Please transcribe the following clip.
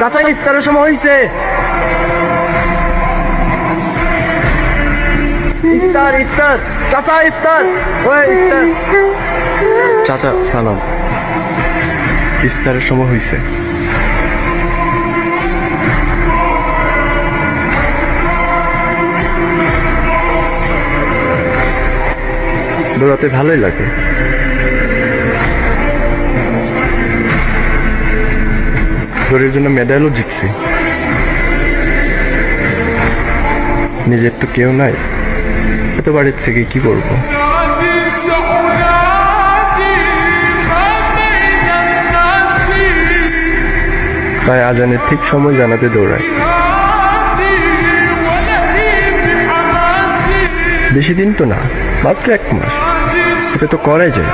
চাচা ইফতারের সময় হয়েছে ইফতার ইফতার, চাচা ইফতার, ওই ইফতার। চাচা, সালাম। ইফতারের সময় হয়েছে দৌড়াতে ভালোই লাগে। দৌড়ের জন্য মেডেলও জিতছে। নিজের তো কেউ নাই। এত বাড়ির থেকে কি করব? তাই আজানের ঠিক সময় জানাতে দৌড়ায়। বেশি দিন তো না, মাত্র এক মাস। এটা তো করাই যায়।